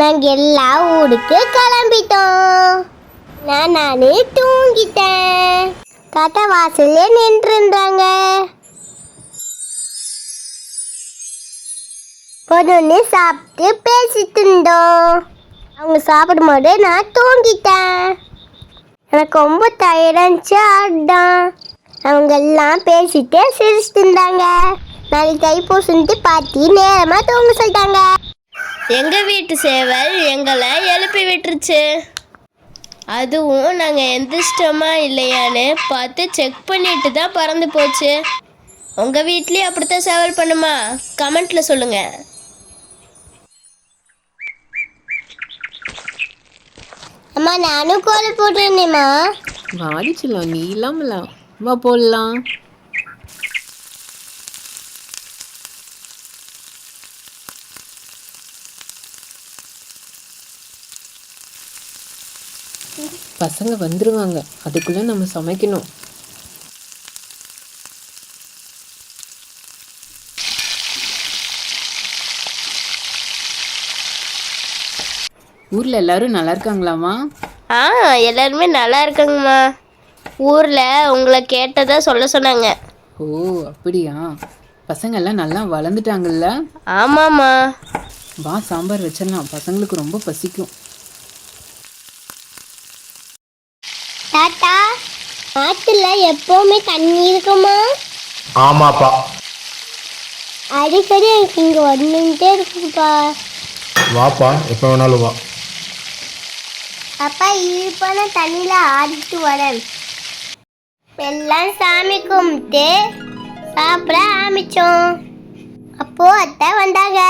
நாங்கள் எல்லா ஊருக்கு கிளம்பிட்டோம். நான் நானே தூங்கிட்டேன். தாத்தா வாசல்ல நின்றுன்றாங்க இருந்தாங்க பொண்ணு சாப்பிட்டு பேசிட்டு இருந்தோம். அவங்க சாப்பிடும்போது நான் தூங்கிட்டேன். எனக்கு ரொம்ப டயர்டாக இருந்துச்சு ஆடான் அவங்க எல்லாம் பேசிட்டு சிரிச்சிட்டு இருந்தாங்க. நாளைக்கு தைப்பூசன்ட்டு பாட்டி நேரமாக தூங்க சொல்லிட்டாங்க. எங்க வீட்டு சேவல் எங்களை எழுப்பி விட்டுருச்சு. அதுவும் நாங்கள் எந்திரிச்சிட்டோமா இல்லையான்னு பார்த்து செக் பண்ணிட்டு தான் பறந்து போச்சு. உங்கள் வீட்லேயும் அப்படித்தான் சேவல் பண்ணுமா? கமெண்ட்ல சொல்லுங்க. அம்மா நானும் கோலம் போட்டுருந்தேம்மா. வாடிச்சுலாம் நீ இல்லாமலாம் வா போடலாம். பசங்க வந்துருவாங்க. அதுக்குள்ள நம்ம சமைக்கணும். ஊர்ல எல்லாரும் நல்லா இருக்காங்களாமா ஆ எல்லாருமே நல்லா இருக்காங்கம்மா. ஊரில் உங்களை கேட்டதா சொல்ல சொன்னாங்க. ஓ அப்படியா? பசங்க எல்லாம் நல்லா வளர்ந்துட்டாங்கல்ல? ஆமாம்மா. வா சாம்பார் வச்சிடலாம். பசங்களுக்கு ரொம்ப பசிக்கும். எப்போவுமே தண்ணி இருக்குமா? ஆமாப்பா. அடிக்கடி எனக்கு இங்கே வந்துட்டே இருக்குப்பா வாப்பா எப்போ வேணாலும் வா. அப்பா இருப்பான தண்ணியில் ஆடிட்டு வரேன். எல்லாம் சாமி கும்பிட்டு சாப்பிட ஆரம்பிச்சோம். அப்போ அத்தை வந்தாங்க.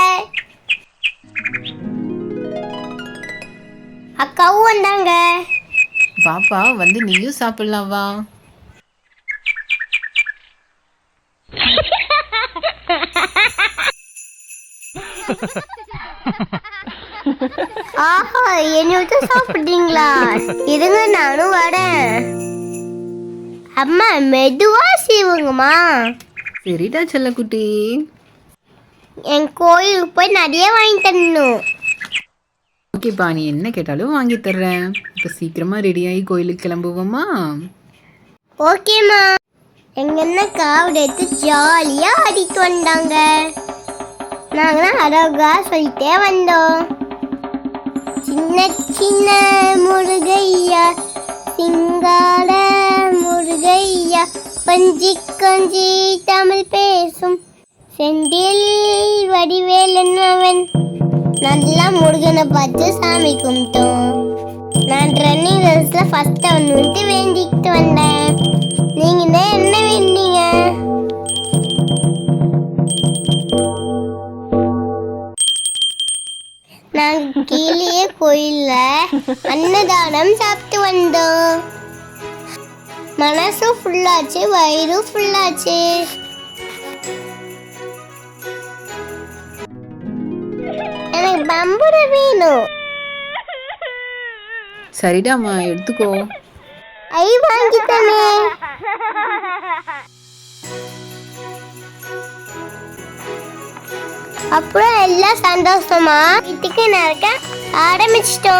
அக்காவும் வந்தாங்க. வாப்பா வந்து நீயும் சாப்பிடலாம் வா. ஆஹா என்னை விட்டு சாப்பிட்டீங்களா இருங்க நானும் வரேன். அம்மா மெதுவா செய்வுங்கம்மா சரிடா செல்லக்குட்டி. என் கோயிலுக்கு போய் நிறைய வாங்கி தரணும். ஓகேப்பா நீ என்ன கேட்டாலும் வாங்கி தர்றேன். இப்போ சீக்கிரமா ரெடியாகி கோயிலுக்கு கிளம்புவோமா? ஓகேம்மா. எங்க என்ன காவடி எடுத்து ஜாலியா ஆடிட்டு வந்தாங்க. நாங்களாம் அழகா சொல்லிட்டே வந்தோம். சின்ன சின்ன முருகையா சிங்கார முருகையா கொஞ்சி கொஞ்சி தமிழ் பேசும். செந்தில் வடிவேலன் அவன் நல்லா முருகனை பார்த்து சாமி கும்பிட்டோம். நான் ரன்னிங் ரேஸ்ல அவன் வந்துட்டு வேண்டிக்கிட்டு வந்தேன். நீங்க தான் என்ன வேண்டிங்க? கீழே கோயில்ல அன்னதானம் சாப்பிட்டு வந்தோம். மனசும் ஃபுல்லாச்சு வயிறும் ஃபுல்லாச்சு எனக்கு பம்புரை வேணும். சரிடாம்மா எடுத்துக்கோ. ஐ வாங்கிட்டனே. அப்புறம் எல்லாம் சந்தோஷமா? வீட்டுக்கு நடக்க ఆడమిచ్చుతో